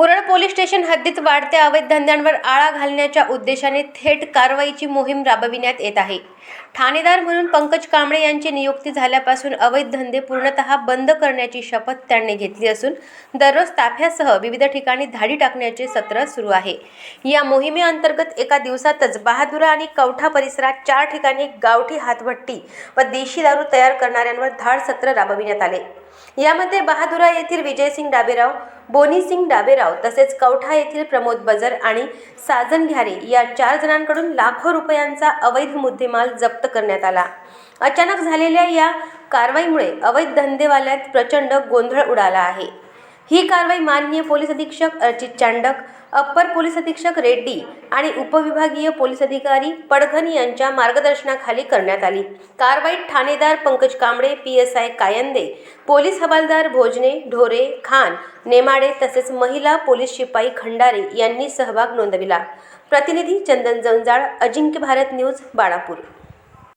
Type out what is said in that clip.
Uran police station हद्दीत वाढत्या अवैध धंद्यांवर आळा घालण्याच्या उद्देशाने थेट कारवाईची मोहीम राबविण्यात येत आहे. ठाणेदार म्हणून पंकज कांबळे यांची नियुक्ती झाल्यापासून अवैध धंदे पूर्णतः बंद करण्याची शपथ त्यांनी घेतली असून दररोज ताफ्यासह विविध ठिकाणी धाडी टाकण्याचे सत्र सुरू आहे. या मोहिमेअंतर्गत एका दिवसातच बहादुरा आणि कवठा परिसरात चार ठिकाणी गावठी हातभट्टी व देशी दारू तयार करणाऱ्यांवर धाड सत्र राबविण्यात आले. यामध्ये बहादुरा येथील विजयसिंग डाबेराव बोनीसिंग डाबेराव तसेच कवठा येथील प्रमोद बजर आणि साजन घ्यारे या चार जणांकडून लाखो रुपयांचा अवैध मुद्देमाल जप्त करण्यात आला. अचानक झालेल्या या कारवाईमुळे अवैध धंदेवाल्यात प्रचंड गोंधळ उडाला आहे. ही कारवाई माननीय पोलीस अधीक्षक अर्चित चांडक अप्पर पोलीस अधीक्षक रेड्डी आणि उपविभागीय पोलीस अधिकारी पडघन यांच्या मार्गदर्शनाखाली करण्यात आली. कारवाईत ठाणेदार Pankaj Kamble P S I Kayande police हवालदार भोजने ढोरे खान नेमाडे तसेच महिला पोलीस शिपाई खंडारे यांनी सहभाग नोंदविला. प्रतिनिधी चंदन जंजाळ अजिंक्य भारत न्यूज बाळापूर.